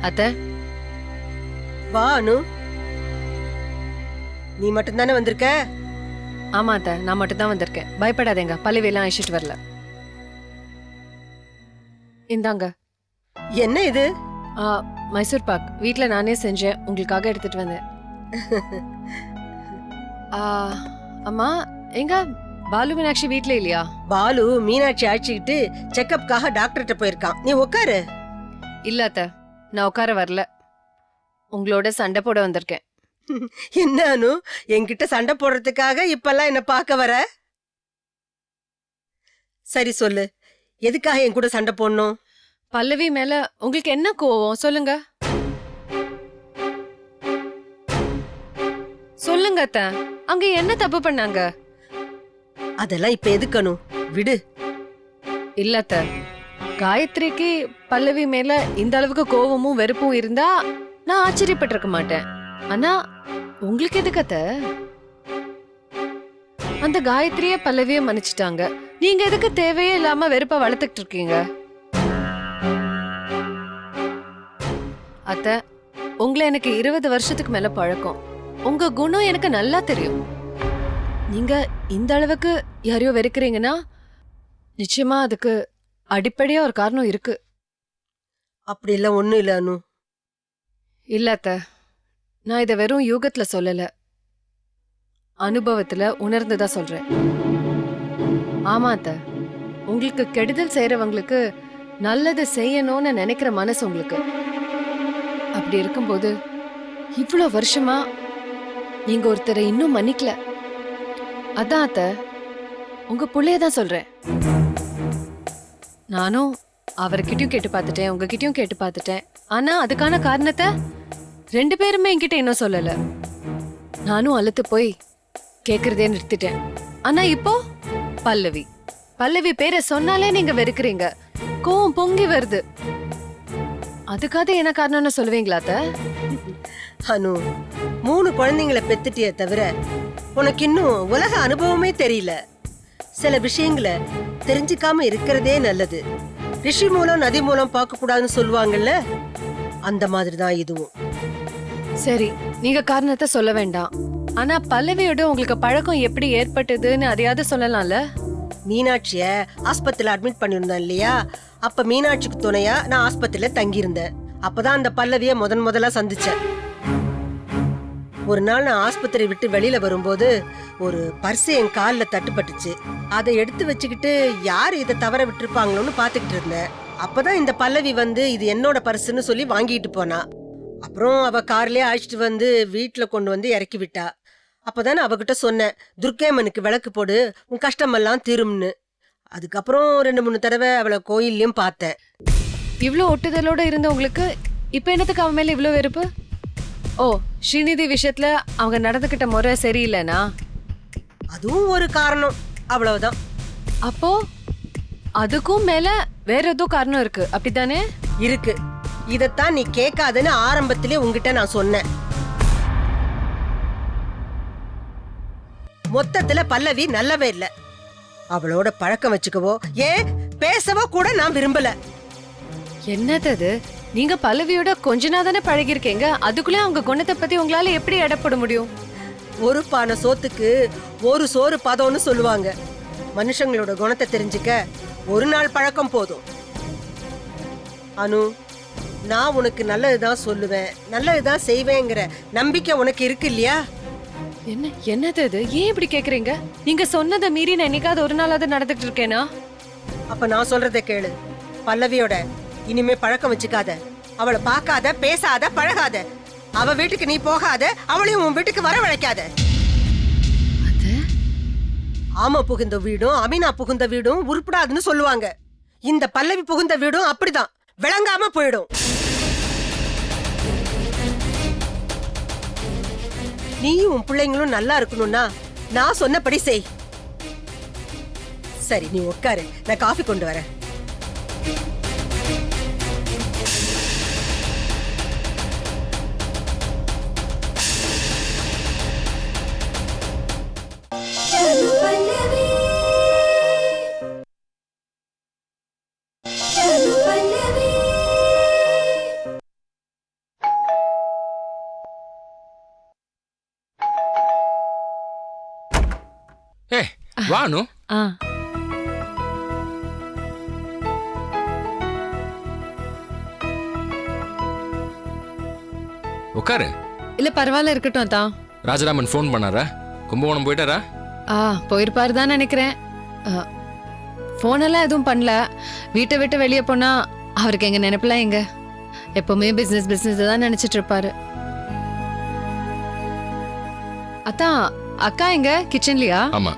அத்த? வா அனு. நீ மட்டும்தானே வந்திருக்க? ஆமா அத்த. நான் மட்டும் தான் வந்திருக்கேன். பயப்படாதேங்க. பல்லவியெல்லாம் அழைச்சிட்டு வரல. இந்தாங்க. என்ன இது? ஆ, மைசூர் பாக். வீட்ல நானே செஞ்சேன். உங்களுக்காக எடுத்துட்டு வந்தேன். ஆ, அம்மா எங்க? பாலு மீனாட்சி வீட்ல இல்லையா? பாலு மீனாட்சி அழைச்சிக்கிட்டு செக்கப்காக டாக்டர்கிட்ட போயிருக்கான். நீ உட்காரு இல்ல அத்த. நான் உட்கார வரல. உங்களோட சண்டை போட வந்திருக்கேன். என்ன அனு? என்கிட்ட சண்டை போடுறதுக்காக இப்பெல்லாம் என்ன பார்க்க வர? சரி சொல்லு. எதுக்காக என் கூட சண்டை போடணும்? பல்லவி மேல உங்களுக்கு என்ன கோவம்? சொல்லுங்க. சொல்லுங்க அத்த. அங்க என்ன தப்பு பண்ணாங்க? அதெல்லாம் இப்ப எதுக்கு அனு? விடு. இல்ல அத்த. காயத்ரிக்கு பல்லவி மேல இந்த அளவுக்கு கோவமும் வெறுப்பும் இருந்தா நான் ஆச்சரியப்பட்டிருக்க மாட்டேன். ஆனா உங்களுக்கு எதுக்கு அத்த? அந்த காயத்ரிய பல்லவிய மன்னிச்சிட்டாங்க. நீங்க எதுக்கு தேவையே இல்லாம வெறுப்ப வளர்த்துக்கிட்டு இருக்கீங்க? அத்த உங்களை எனக்கு இருபது வருஷத்துக்கு மேல பழக்கம். உங்க குணம் எனக்கு நல்லா தெரியும். நீங்க இந்த அளவுக்கு யாரையோ வெறுக்கிறீங்கன்னா நிச்சயமா அதுக்கு அடிப்படையா ஒரு காரணம் இருக்கு. அப்படி எல்லாம் ஒண்ணும் இல்ல அனு. இல்ல அத்த. நான் இதை வெறும் யூகத்துல சொல்லல. அனுபவத்துல உணர்ந்துதான் சொல்றேன். ஆமா அத்த. உங்களுக்கு கெடுதல் செய்யறவங்களுக்கு நல்லது செய்யணும்னு நினைக்கிற மனசு உங்களுக்கு. அப்படி இருக்கும்போது இவ்வளோ வருஷமா நீங்க ஒருத்தரை இன்னும் மன்னிக்கல. அதான் அத்த. உங்க புள்ளைய தான் சொல்றேன். நானும் அவர்கிட்டயும் கேட்டு பார்த்துட்டேன் உங்ககிட்டயும் கேட்டு பார்த்துட்டேன். ஆனா அதுக்கான காரணத்தை ரெண்டு பேருமே என்கிட்ட இன்னும் சொல்லல. நானும் அழுத்து போய் கேக்குறதே நிறுத்திட்டேன். ஆனா இப்போ பல்லவி. பல்லவி பேரை சொன்னாலே நீங்க வெறுக்கிறீங்க. கோவம் பொங்கி வருது. அதுக்காக என்ன காரணம்னு சொல்லுவீங்களா அத்த? அனு மூணு குழந்தைங்களை பெத்துட்டிய தவிர உனக்கு இன்னும் உலக அனுபவமே தெரியல. சில விஷயங்களை தெரிஞ்சுக்காம இருக்கிறதே நல்லது. ரிஷி மூலம் நதி மூலம் பார்க்க கூடாதுன்னு சொல்லுவாங்கல்ல? அந்த மாதிரி தான் இதுவும். சரி நீங்க காரணத்தை சொல்ல வேண்டாம். ஆனா பல்லவியோட உங்களுக்கு பழக்கம் எப்படி ஏற்பட்டதுன்னு அதையாவது சொல்லலாம்ல? மீனாட்சிய ஆஸ்பத்திரியில அட்மிட் பண்ணிருந்தேன் இல்லையா? அப்ப மீனாட்சிக்கு துணையா நான் ஆஸ்பத்திரியில தங்கியிருந்தேன். அப்பதான் அந்த பல்லவிய முதன் முதலா சந்திச்சேன். ஒரு நாள் நான் ஆஸ்பத்திரி விட்டு வெளியில வரும்போது ஒரு பர்ஸ் என் காலில் தட்டுப்பட்டுச்சு. அதை எடுத்து வச்சுக்கிட்டு யார் இதை தவற விட்டுருப்பாங்களோன்னு பார்த்துக்கிட்டு இருந்தேன். அப்பதான் இந்த பல்லவி வந்து இது என்னோட பர்சுன்னு சொல்லி வாங்கிட்டு போனா. அப்புறம் அவ கார்லயே அழைச்சிட்டு வந்து வீட்டில் கொண்டு வந்து இறக்கி விட்டா. அப்போதான் அவகிட்ட சொன்னேன் துர்க்கேமனுக்கு விளக்கு போடு உன் கஷ்டமெல்லாம் தீரும்னு. அதுக்கப்புறம் ரெண்டு மூணு தடவை அவளை கோயில்லையும் பார்த்தேன். இவ்வளோ ஒட்டுதலோட இருந்த உங்களுக்கு என்னத்துக்கு அவன் மேலே இவ்வளோ வெறுப்பு? ஓ ஸ்ரீநிதி விஷயத்துல அவங்க நடந்துக்கிட்ட முறை சரியில்லைனா? அதுவும் ஒரு காரணம். அவ்வளவுதான். அப்போ அதுக்கும் மேல வேற ஏதோ காரணம் இருக்கு. அப்படித்தானே? இருக்கு. இதத்தான் நீ கேட்காதுன்னு ஆரம்பத்திலே உங்ககிட்ட நான் சொன்னேன். மொத்தத்துல பல்லவி நல்லவே இல்ல. அவளோட பழக்கம் வச்சுக்கவோ ஏன் பேசவோ கூட நான் விரும்பல. என்னது நீங்க பல்லவியோட கொஞ்ச நாள் தானே பழகிருக்கீங்க அதுக்குள்ளே அவங்க குணத்தை பத்தி உங்களால எப்படி எடப்பட முடியும்? ஒரு பானை சோத்துக்கு ஒரு சோறு பதம்னு சொல்லுவாங்க. மனுஷங்களோட குணத்தை தெரிஞ்சுக்க ஒரு நாள் பழக்கம் போதும். அனு நான் உனக்கு நல்லதுதான் சொல்லுவேன். நல்லதுதான் செய்வேங்கிற நம்பிக்கை உனக்கு இருக்கு இல்லையா? என்ன என்னது அது? ஏன் இப்படி கேக்குறீங்க? நீங்க சொன்னதை மீறி நான் என்னைக்காவது ஒரு நாளாவது நடந்துட்டு இருக்கேனா? அப்ப நான் சொல்றதை கேளு. பல்லவியோட இனிமே பழக்கம் வச்சுக்காத. அவளை பார்க்காத பேசாத பழகாத. அவ வீட்டுக்கு நீ போகாத அவளையும் உன் வீட்டுக்கு வரவழைக்காத. அது? ஆமா புகுந்த வீடும் அமினா புகுந்த வீடும் உருப்படாதுன்னு சொல்லுவாங்க. இந்த பல்லவி புகுந்த வீடும் அப்படிதான். விளங்காம போயிடும். நீயும் உன் பிள்ளைங்களும் நல்லா இருக்கணும்னா நான் சொன்னபடி செய். சரி நீ உட்காரு. நான் காஃபி கொண்டு வரேன். வா அனு ஆ. உட்காரு இல்ல பரவாயில்ல இருக்கட்டும் தான் ராஜராமன் ஃபோன் பண்ணாரா? கும்பகோணம் போயிட்டாரா? ஆ போயிருப்பாரு தான் நினைக்கிறேன். ஃபோனெல்லாம் எதுவும் பண்ணல. வீட்டை விட்டு வெளியே போனா அவருக்கு எங்க நினைப்பெல்லாம் எங்க? எப்பவுமே பிசினஸ் பிசினஸ் தான் நினைச்சிட்டு இருப்பாரு. அதான் அக்கா எங்க? கிச்சன்லயா ஆமா.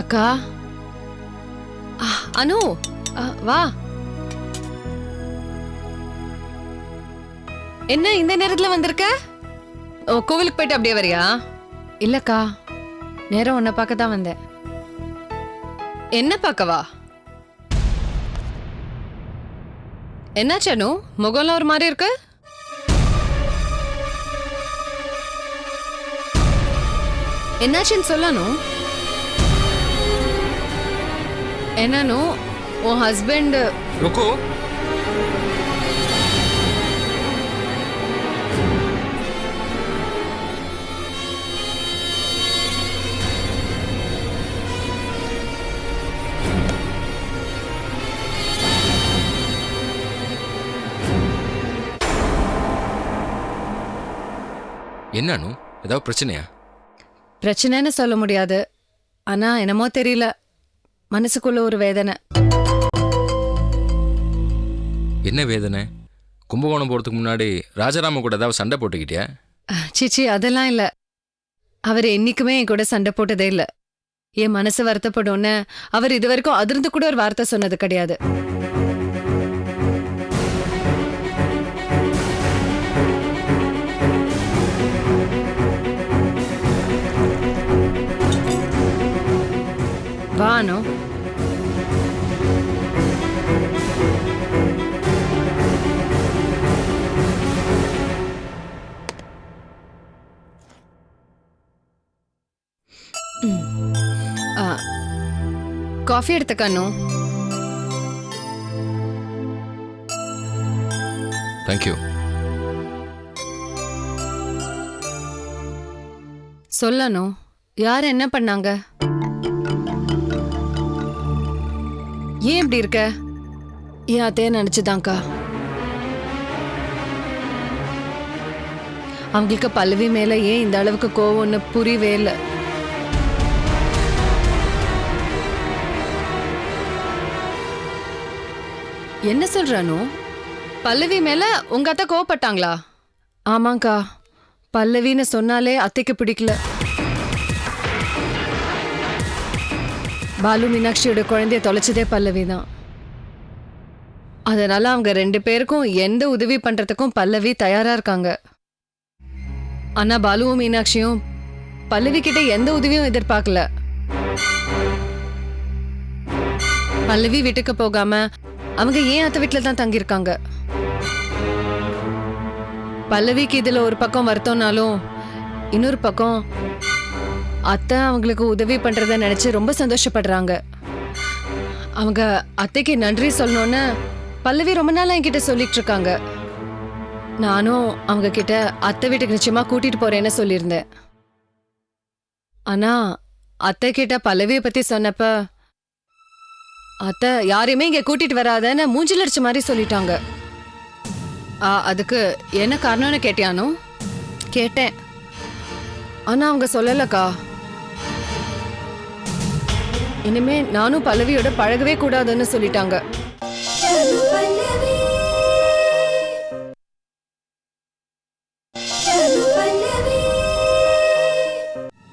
அக்கா. அனு. வா. என்ன இந்த நேரத்துல வந்திருக்க? ஓ கோவிலுக்கு போயிட்டு அப்படியே வரியா? இல்லக்கா. நேரம் உன்னை பார்க்க தான் வந்தேன். என்ன பார்க்கவா? என்னாச்சு அனு? முகம்லாம் ஒரு மாதிரி இருக்கு? என்னாச்சுன்னு சொல்லணும் என்னன்னு உன் ஹஸ்பண்ட் ருக்கு. என்ன அனு? ஏதாவது பிரச்சனையா? பிரச்சனைன்னு சொல்ல முடியாது. ஆனா என்னமோ தெரியல. மனசுக்குள்ள ஒரு வேதனை. என்ன வேதனை? கும்பகோணம் போகிறதுக்கு முன்னாடி ராஜராமன் கூட ஏதாவது சண்டை போட்டுக்கிட்டியா? சீச்சி அதெல்லாம் இல்ல. அவர் என்னைக்குமே என் கூட சண்டை போட்டதே இல்ல. என் மனசு வருத்தப்படும்னு அவர் இது வரைக்கும் அதிர்ந்து கூட ஒரு வார்த்தை சொன்னது கிடையாது. வானோ ஆ, காஃபி எடுத்துக்கண்ணு தேங்க்யூ சொல்லணும் யார் என்ன பண்ணாங்க? ஏன் இப்படி இருக்க? ஏன் அத்தைய நினைச்சுதான்க்கா? அவங்களுக்கு பல்லவி மேல ஏன் இந்த அளவுக்கு கோவம்னு புரியவே இல்லை. என்ன சொல்றானு? பல்லவி மேல உங்க அத்தை கோவப்பட்டாங்களா? ஆமாங்க்கா பல்லவின்னு சொன்னாலே அத்தைக்கு பிடிக்கல. பாலு மீனாட்சியோட குழந்தைய தொலைச்சதே பல்லவி தான் அதனால அவங்க ரெண்டு பேருக்கும் எந்த உதவி பண்றதுக்கும் பல்லவி தயாரா இருக்காங்க. ஆனா பாலுவும் மீனாட்சியும் பல்லவி கிட்ட எந்த உதவியும் எதிர்பார்க்கல. பல்லவி வீட்டுக்கு போகாம அவங்க ஏன் அத்தை வீட்டில் தான் தங்கியிருக்காங்க? பல்லவிக்கு இதுல ஒரு பக்கம் வருத்தம்னாலும் இன்னொரு பக்கம் அத்தை அவங்களுக்கு உதவி பண்றத நினைச்சு ரொம்ப சந்தோஷப்படுறாங்க. அவங்க அத்தைக்கு நன்றி சொல்லணும்னு பல்லவி ரொம்ப நாளா என்கிட்ட சொல்லிட்டு இருக்காங்க. நானும் அவங்க கிட்ட அத்தை வீட்டுக்கு நிச்சயமா கூட்டிட்டு போறேன்னு சொல்லியிருந்தேன். ஆனா அத்தை கிட்ட பல்லவியை பத்தி சொன்னப்ப அத்தை யாரையுமே இங்க கூட்டிட்டு வராதன்னு மூஞ்சில் அடிச்ச மாதிரி சொல்லிட்டாங்க. ஆ, அதுக்கு என்ன காரணம்னு கேட்டியானோ? கேட்டேன். ஆனா அவங்க சொல்லலக்கா. இனிமே நானும் பல்லவியோட பழகவே கூடாதுன்னு சொல்லிட்டாங்க.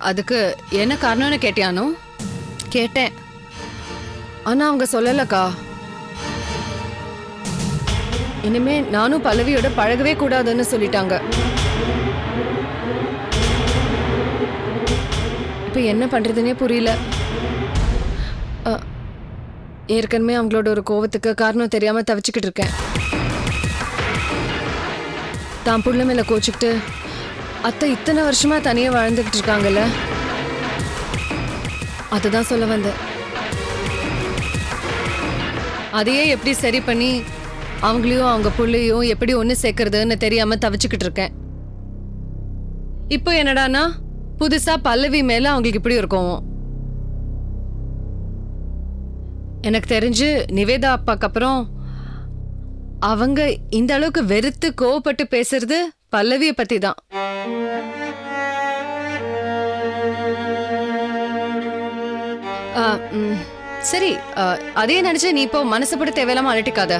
அதுக்கு என்ன காரணம்னு கேட்டியானோ? கேட்டேன். ஆனா அவங்க சொல்லலக்கா. இனிமே நானும் பல்லவியோட பழகவே கூடாதுன்னு சொல்லிட்டாங்க. இப்ப என்ன பண்றதுன்னே புரியல. ஏற்கனவே அவங்களோட ஒரு கோவத்துக்கு காரணம் தெரியாம தவிச்சுக்கிட்டு இருக்கேன். தான் புள்ள மேல கோச்சுக்கிட்டு அத்தை இத்தனை வருஷமா தனியாக வாழ்ந்துகிட்டு இருக்காங்கல்ல? அதுதான் சொல்ல வந்தேன். அதையே எப்படி சரி பண்ணி அவங்களையும் அவங்க புள்ளையும் எப்படி ஒன்று சேர்க்கறதுன்னு தெரியாம தவிச்சுக்கிட்டு இருக்கேன். இப்போ என்னடானா புதுசா பல்லவி மேல அவங்களுக்கு இப்படி இருக்கும் எனக்கு தெரிஞ்சு நிவேதா அப்பாக்கு அப்புறம் அவங்க இந்த அளவுக்கு வெறுத்து கோவப்பட்டு பேசுறது பல்லவிய பத்தி தான். சரி அதே நினைச்சு நீ இப்போ மனசுப்பட தேவையில்லாம அழட்டிக்காத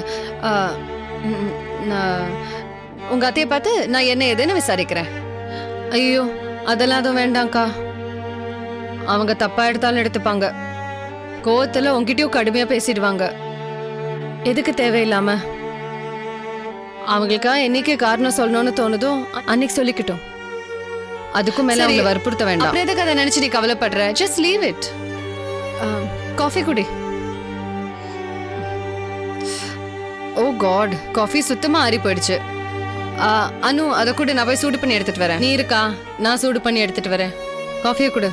உங்க அத்தையை பார்த்து நான் என்ன ஏதுன்னு விசாரிக்கிறேன். ஐயோ அதெல்லாம் அதுவும் வேண்டாம்க்கா. அவங்க தப்பா எடுத்தாலும் எடுத்துப்பாங்க. கோவத்துல உங்ககிட்டயும் கடுமையா பேசிடுவாங்க. எதுக்கு தேவையில்லாம? அவங்களுக்கா என்னைக்கு காரணம் சொல்லணும்னு தோணுதோ அன்னைக்கு சொல்லிக்கிட்டோம். அதுக்கும் மேல அவங்களை வற்புறுத்த வேண்டாம். அப்புறம் எதுக்கு அதை நினைச்சு நீ கவலைப்படுற? ஜஸ்ட் லீவ் இட் காஃபி குடி. ஓ காட் காஃபி சுத்தமா ஆறி போயிடுச்சு. அனு அதை கூட நான் போய் சூடு பண்ணி எடுத்துட்டு வரேன். நீ இருக்கா? நான் சூடு பண்ணி எடுத்துட்டு வரேன். காஃபியை கொடு.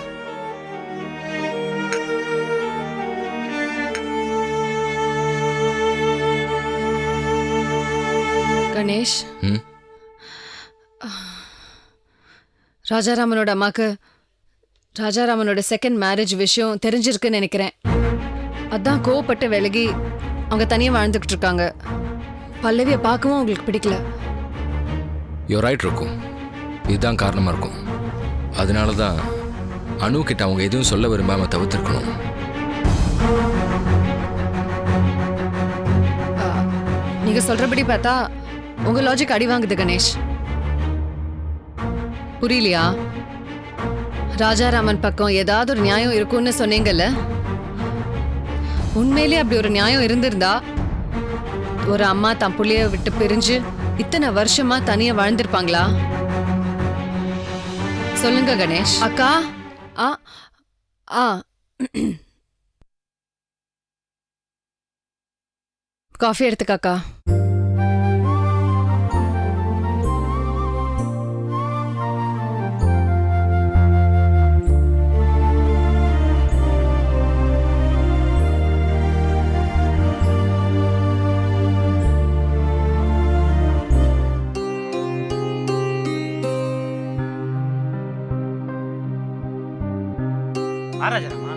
கணேஷ் ம்? ராஜாராமனோட அம்மாக்கு ராஜாராமனோட செகண்ட் மேரேஜ் விஷயம் தெரிஞ்சிருக்குன்னு நினைக்கிறேன். அதான் கோவப்பட்டு விலகி அவங்க தனியாக வாழ்ந்துக்கிட்டு இருக்காங்க. பல்லவியை பார்க்கவும் அவங்களுக்கு பிடிக்கல. யோ ரைட் இருக்கும் இதுதான் காரணமாக இருக்கும். அதனால தான் அனு கிட்ட அவங்க எதுவும் சொல்ல விரும்பாம தவிர்த்திருக்கணும். ஆ, நீங்க சொல்றபடி பார்த்தா உங்க லாஜிக் அடி வாங்குது கணேஷ். புரியலையா? ராஜாராமன் பக்கம் ஏதாவது ஒரு நியாயம் இருக்கும்னு சொன்னீங்கல்ல? உண்மையிலே அப்படி ஒரு நியாயம் இருந்திருந்தா ஒரு அம்மா தன் புள்ளைய விட்டு பிரிஞ்சு இத்தனை வருஷமா தனியா வாழ்ந்திருப்பாங்களா? சொல்லுங்க கணேஷ். அக்கா ஆ ஆ. காஃபி எடுத்துக்காக்கா ஆராஜனம்மா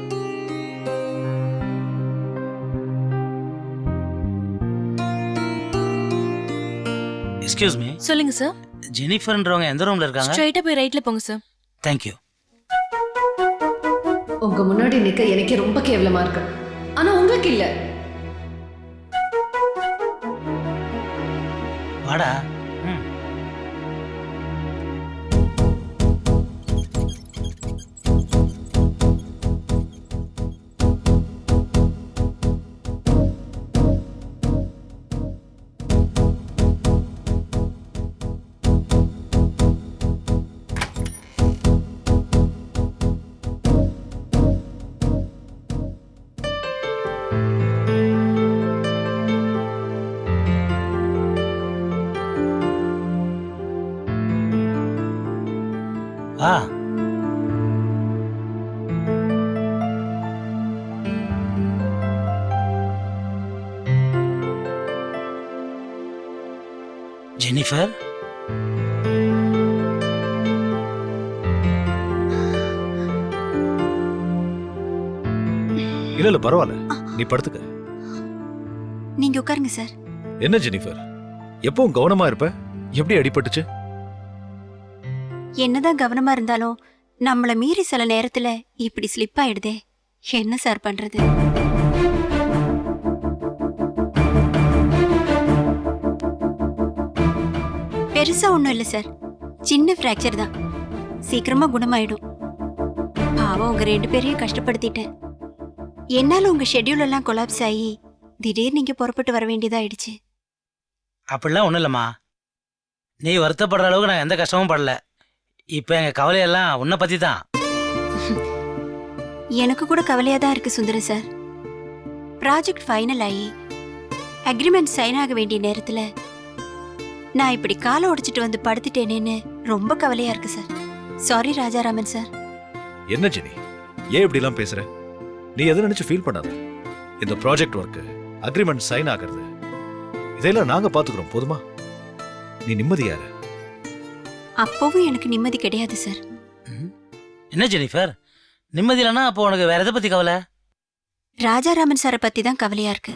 எக்ஸ்கியூஸ் மீ சொல்லுங்க சார் ஜெனிஃபர்ன்றவங்க எந்த ரூம்ல இருக்காங்க? ஸ்ட்ரைட்டா போய் ரைட்ல போங்க சார் தேங்க்யூ உங்க முன்னாடி நிக்க எனக்கே ரொம்ப கேவலமா இருக்கு. ஆனா உங்களுக்கு இல்ல. வாடா. ம். வா ஜெனிஃபர்? இல்ல இல்ல பரவாயில்ல நீ படுத்துக்க. நீங்க உட்காருங்க சார். என்ன ஜெனிஃபர்? எப்பவும் கவனமா இருப்ப? எப்படி அடிபட்டுச்சு? என்னதான் கவனமா இருந்தாலும் நம்மள மீறி சில நேரத்துல இப்படி ஸ்லிப் ஆயிடுதே. என்ன சார் பண்றது? பெருசா ஒண்ணும் இல்ல சார் சின்ன ஃப்ராக்சர் தான். சீக்கிரமா குணமாயிடும். பாவம் உங்க ரெண்டு பேரையும் கஷ்டப்படுத்திட்டேன் என்னால உங்க ஷெட்யூல் எல்லாம் கொலாப்ஸ் ஆகி திடீர்னு நீங்க புறப்பட்டு வர வேண்டியதாயிடுச்சு அப்படிலாம் ஒன்றும் இல்லைம்மா. நீ வருத்தப்படுற அளவுக்கு நான் எந்த கஷ்டமும் படல. இப்போ எங்கள் கவலையெல்லாம் உன்னை பற்றி தான் எனக்கு கூட கவலையா தான் இருக்கு சுந்தரம் சார். ப்ராஜெக்ட் ஃபைனல் ஆகி அக்ரிமெண்ட் சைன் ஆக வேண்டிய நேரத்துல நான் இப்படி காலை உடைச்சிட்டு வந்து படுத்துட்டேனேன்னு ரொம்ப கவலையா இருக்கு சார். Sorry Rajaraman sir. என்ன ஜெனி? ஏன் இப்படி எல்லாம் பேசுற? நீ எதை நினைச்சு ஃபீல் பண்ணாத? இந்த ப்ராஜெக்ட் ஒர்க் அக்ரிமெண்ட் சைன் ஆகிறது இதெல்லாம் நாங்க பாத்துக்கிறோம் போதுமா? நீ நிம்மதியாரு அப்பவும் எனக்கு நிம்மதி கிடையாது சார். என்ன ஜெனிஃபர்? நிம்மதி இல்லைன்னா அப்போ உனக்கு வேற எதை பத்தி கவலை? ராஜாராமன் சாரை பத்தி தான் கவலையா இருக்கு.